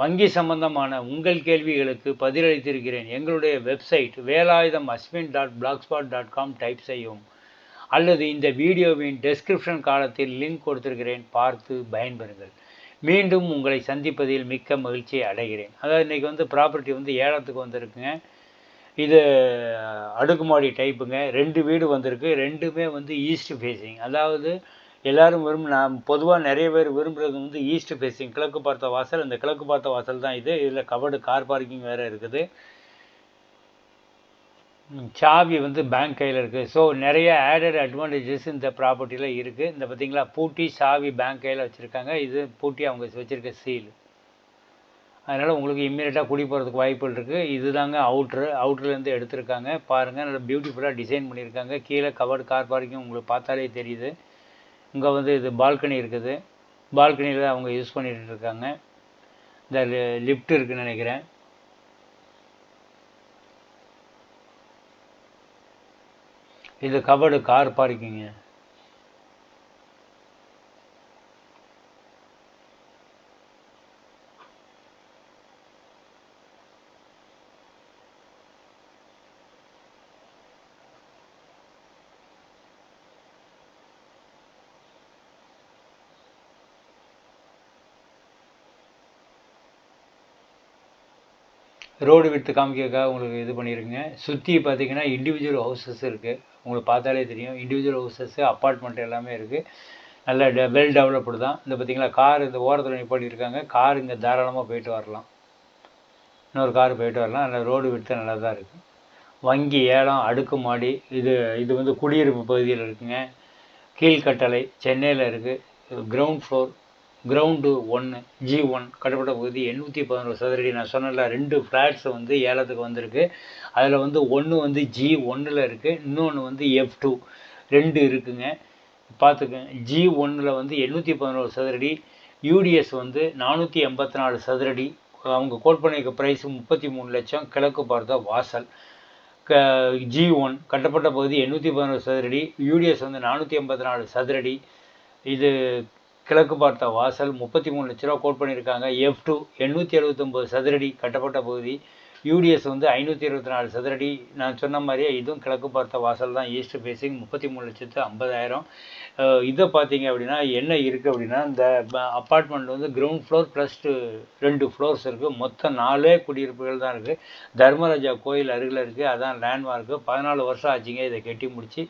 வங்கி சம்பந்தமான உங்கள் கேள்விகளுக்கு பதிலளித்திருக்கிறேன். எங்களுடைய website Velayudham Ashwin dot blogspot dot com type செய்யவும். அல்லது இந்த வீடியோவின் டெஸ்கிரிப்ஷன் காலத்தில் லிங்க் கொடுத்திருக்கிறேன். பார்த்து பயன்பெறுங்கள். மீண்டும் உங்களை சந்திப்பதில் மிக்க மகிழ்ச்சி அடைகிறேன். அதாவது இன்றைக்கி வந்து ப்ராப்பர்ட்டி வந்து ஏலத்துக்கு வந்திருக்குங்க. இது அடுக்குமாடி டைப்புங்க ரெண்டு வீடு வந்திருக்கு. ரெண்டுமே வந்து ஈஸ்ட் ஃபேஸிங் அதாவது எல்லாரும் விரும்பினா நான் பொதுவாக நிறைய பேர் விரும்புகிறது வந்து ஈஸ்ட் ஃபேஸிங் கிழக்கு பார்த்த வாசல் இந்த கிழக்கு பார்த்த வாசல் தான் இது. இதில் கவர்டு கார் பார்க்கிங் வேறு இருக்குது. சாவி வந்து பேங்க் கையில் இருக்குது ஸோ நிறைய ஆடட் அட்வான்டேஜஸ் இந்த ப்ராப்பர்ட்டியில் இருக்குது இந்த பார்த்தீங்களா பூட்டி சாவி பேங்க் கையில் வச்சுருக்காங்க. இது பூட்டி அவங்க வச்சுருக்க சீல் அதனால் உங்களுக்கு இம்மீடியட்டாக குடி போகிறதுக்கு வாய்ப்புகள் இருக்குது இது தாங்க அவுட்ரு அவுட்ருலேருந்து எடுத்திருக்காங்க. பாருங்கள் நல்லா பியூட்டிஃபுல்லாக டிசைன் பண்ணியிருக்காங்க. கீழே கவர்டு கார் பார்க்கிங் உங்களுக்கு பார்த்தாலே தெரியுது. இங்கே வந்து இது பால்கனி இருக்குது. பால்கனியில் அவங்க யூஸ் பண்ணிகிட்டு இருக்காங்க. இந்த லிஃப்ட் இருக்குன்னு நினைக்கிறேன். இது கபடு கார் பார்க்கிங்க. ரோடு விட்டு காமிக்கிறதுக்காக உங்களுக்கு இது பண்ணியிருக்குங்க. சுற்றி பார்த்தீங்கன்னா இண்டிவிஜுவல் ஹவுசஸ் இருக்குது உங்களுக்கு பார்த்தாலே தெரியும். இண்டிவிஜுவல் ஹவுசஸ்ஸு அப்பார்ட்மெண்ட் எல்லாமே இருக்குது நல்ல டெ வெல் டெவலப்டு தான். இந்த பார்த்தீங்களா கார் இந்த ஓரத்தில் நிப்பாட்டியிருக்காங்க கார் இங்கே தாராளமாக போயிட்டு வரலாம். இன்னொரு கார் போயிட்டு வரலாம். நல்லா ரோடு விட்டு நல்லா தான் இருக்குது வங்கி ஏலம் அடுக்குமாடி இது இது வந்து குடியிருப்பு பகுதியில் இருக்குங்க. கீழ்கட்டளை சென்னையில் இருக்குது கிரவுண்ட் ஃப்ளோர் கிரவுண்டு ஒன்று ஜி ஒன் கட்டப்பட்ட பகுதி எண்ணூற்றி பதினோரு சதுரடி. நான் சொன்னல ரெண்டு ஃப்ளாட்ஸ் வந்து ஏலத்துக்கு வந்திருக்கு. அதில் வந்து ஒன்று வந்து ஜி ஒன்றில் இருக்குது இன்னொன்று வந்து எஃப் டூ ரெண்டு இருக்குங்க. பார்த்துக்கங்க ஜி ஒன்றில் வந்து எண்ணூற்றி பதினோரு சதுரடி. யூடிஎஸ் வந்து நானூற்றி எண்பத்தி நாலு சதுரடி. அவங்க கோட் பண்ணியிருக்க ப்ரைஸ் முப்பத்தி மூணு லட்சம். கிழக்கு பார்த்த வாசல். க ஜி ஒன் கட்டப்பட்ட பகுதி எண்ணூற்றி பதினோரு சதுரடி. யூடிஎஸ் வந்து நானூற்றி எண்பத்தி நாலு சதுரடி. இது கிழக்கு பார்த்த வாசல் முப்பத்தி மூணு லட்ச ரூபா கோட் பண்ணியிருக்காங்க. எஃப் டூ எண்ணூற்றி எழுபத்தொம்போது சதுரடி கட்டப்பட்ட பகுதி. யூடிஎஸ் வந்து ஐநூற்றி இருபத்தி நாலு சதுரடி. நான் சொன்ன மாதிரியே இதுவும் கிழக்கு பார்த்த வாசல் தான். ஈஸ்ட் ஃபேஸிங் முப்பத்தி மூணு லட்சத்து ஐம்பதாயிரம். இதை பார்த்தீங்க அப்படின்னா என்ன இருக்குது அப்படின்னா இந்த அப்பார்ட்மெண்ட் வந்து கிரவுண்ட் ஃப்ளோர் ப்ளஸ் ரெண்டு ஃப்ளோர்ஸ் இருக்குது மொத்தம் நாலே குடியிருப்புகள் தான் இருக்குது தர்மராஜா கோயில் அருகில் இருக்குது அதான் லேண்ட்மார்க்கு பதினாலு வருஷம் ஆச்சுங்க இதை கட்டி முடித்து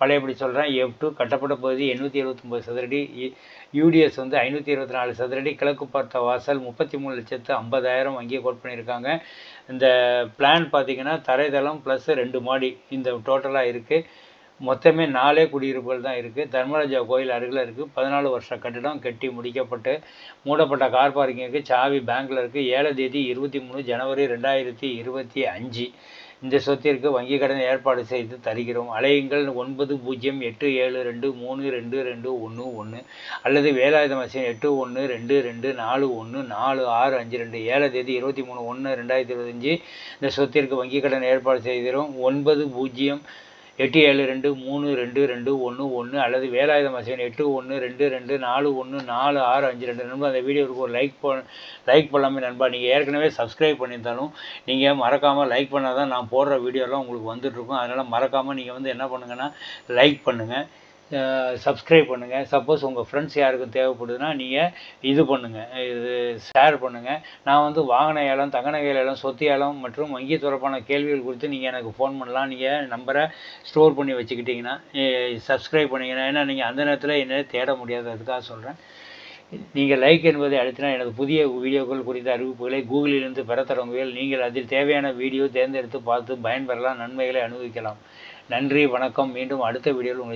பழையபடி சொல்கிறேன் எஃப் டூ கட்டப்பட்ட பகுதி எண்ணூற்றி எழுபத்தொம்போது சதுரடி. யூடிஎஸ் வந்து ஐநூற்றி இருபத்தி நாலு சதுரடி. கிழக்கு பார்த்த வாசல் முப்பத்தி மூணு லட்சத்து ஐம்பதாயிரம் வங்கியை கோட் பண்ணியிருக்காங்க. இந்த பிளான் பார்த்திங்கன்னா தரைதளம் ப்ளஸ் ரெண்டு மாடி இந்த டோட்டலாக இருக்குது மொத்தமே நாலே குடியிருப்புகள் தான் இருக்குது தர்மராஜா கோயில் அருகில் இருக்குது பதினாலு வருஷ கட்டிடம் கட்டி முடிக்கப்பட்டு மூடப்பட்ட கார் பார்க்கிங்க்கு சாவி பேங்க்கில் இருக்குது ஏழை தேதி இருபத்தி மூணு ஜனவரி ரெண்டாயிரத்தி இருபத்தி அஞ்சு. இந்த சொத்திற்கு வங்கிக் கடன் ஏற்பாடு செய்து தருகிறோம். அலையுங்கள். ஒன்பது பூஜ்ஜியம் எட்டு ஏழு ரெண்டு மூணு ரெண்டு ரெண்டு ஒன்று ஒன்று அல்லது வேலாயுத மசின் எட்டு ஒன்று ரெண்டு ரெண்டு நாலு ஒன்று நாலு ஆறு அஞ்சு ரெண்டு ஏழை தேதி இருபத்தி மூணு ஒன்று ரெண்டாயிரத்தி இருபத்தஞ்சி. இந்த சொத்திற்கு வங்கிக் கடன் ஏற்பாடு செய்கிறோம். ஒன்பது பூஜ்ஜியம் எட்டு ஏழு ரெண்டு மூணு ரெண்டு ரெண்டு ஒன்று ஒன்று அல்லது வேலாயுத மசின் எட்டு ஒன்று ரெண்டு ரெண்டு நாலு ஒன்று நாலு ஆறு அஞ்சு ரெண்டு. நண்பா அந்த வீடியோவுக்கு ஒரு லைக் போ லைக் பண்ணலாமே நண்பா நீங்கள் ஏற்கனவே சப்ஸ்கிரைப் பண்ணியிருந்தாலும் நீங்கள் மறக்காமல் லைக் பண்ணால் தான் நான் போடுற வீடியோலாம் உங்களுக்கு வந்துட்டுருக்கும் அதனால் மறக்காமல் நீங்கள் வந்து என்ன பண்ணுங்கன்னா லைக் பண்ணுங்கள் சப்ஸ்கிரைப் பண்ணுங்கள் சப்போஸ் உங்கள் ஃப்ரெண்ட்ஸ் யாருக்கும் தேவைப்படுதுன்னா நீங்கள் இது பண்ணுங்கள் இது ஷேர் பண்ணுங்கள் நான் வந்து வாகன ஏலம் தங்க நகை ஏலம் சொத்து ஏலம் மற்றும் வங்கி தொடர்பான கேள்விகள் குறித்து நீங்கள் எனக்கு ஃபோன் பண்ணலாம். நீங்கள் நம்பரை ஸ்டோர் பண்ணி வச்சுக்கிட்டிங்கன்னா சப்ஸ்கிரைப் பண்ணிங்கன்னா ஏன்னா நீங்கள் அந்த நேரத்தில் என்ன தேட முடியாது அதுக்காக சொல்கிறேன் நீங்கள் லைக் என்பதை அழுத்தினால் எனது புதிய வீடியோக்கள் குறித்த அறிவிப்புகளை கூகுளிலிருந்து பெற தொடங்குவீர்கள் நீங்கள் அதில் தேவையான வீடியோ தேர்ந்தெடுத்து பார்த்து பயன்பெறலாம். நன்மைகளை அனுபவிக்கலாம். நன்றி வணக்கம். மீண்டும் அடுத்த வீடியோவில் உங்களை